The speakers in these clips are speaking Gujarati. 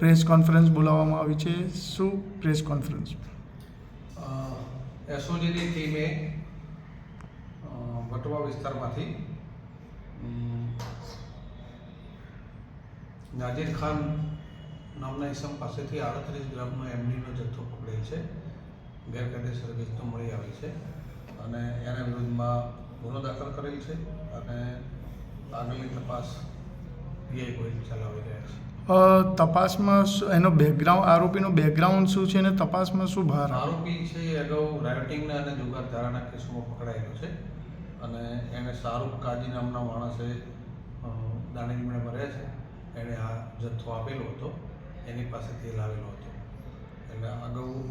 પ્રેસ કોન્ફરન્સ બોલાવવામાં આવી છે. શું પ્રેસ કોન્ફરન્સ? એસઓજીની ટીમે વટવા વિસ્તારમાંથી નાજીર ખાન નામના ઇસમ પાસેથી આડત્રીસ ગ્રામનો એમડીનો જથ્થો પકડેલ છે. ગેરકાયદેસર વેચતો મળી આવી છે અને એના વિરુદ્ધમાં ગુનો દાખલ કરેલ છે અને આગળની તપાસ પીઆઈ ગોહિલ ચલાવી રહ્યા છે તપાસમાં એનો બેકગ્રાઉન્ડ આરોપીનું બેકગ્રાઉન્ડ શું છે અને તપાસમાં શું બહાર આરોપી છે એ અગાઉ રાયોટિંગના અને જુગાર ધારાના કેસોમાં પકડાયેલો છે. અને એને શાહરૂખ કાજી નામના માણસે અ, દાણી લીમડામાં રહે છે. એણે આ જથ્થો આપેલો હતો. એની પાસેથી લાવેલો હતો. એટલે અગાઉ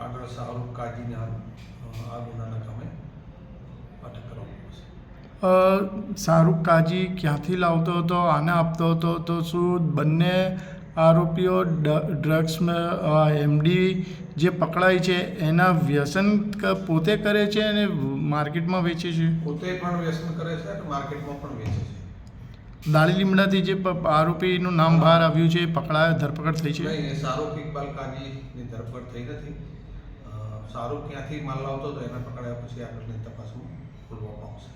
આગળ શાહરૂખ કાજીને આ શાહરૂખ કાજી ક્યાંથી લાવતો હતો આને આપતો હતો તો શું બંને આરોપીઓ ડ્રગ્સમાં એમડી જે પકડાય છે એના વ્યસન પોતે કરે છે અને માર્કેટમાં વેચે છે? પોતે પણ વ્યસન કરે છે અને માર્કેટમાં પણ વેચે છે. દાળી લીમડાથી જે આરોપીનું નામ બહાર આવ્યું છે પકડાયો ધરપકડ થઈ છે? શાહરૂખ ઇકબાલ કાજીની ધરપકડ થઈ નથી. શાહરૂખ ક્યાંથી માલ લાવતો હતો એના પકડાયા પછી આગળની તપાસમાં ખોલવામાં આવશે.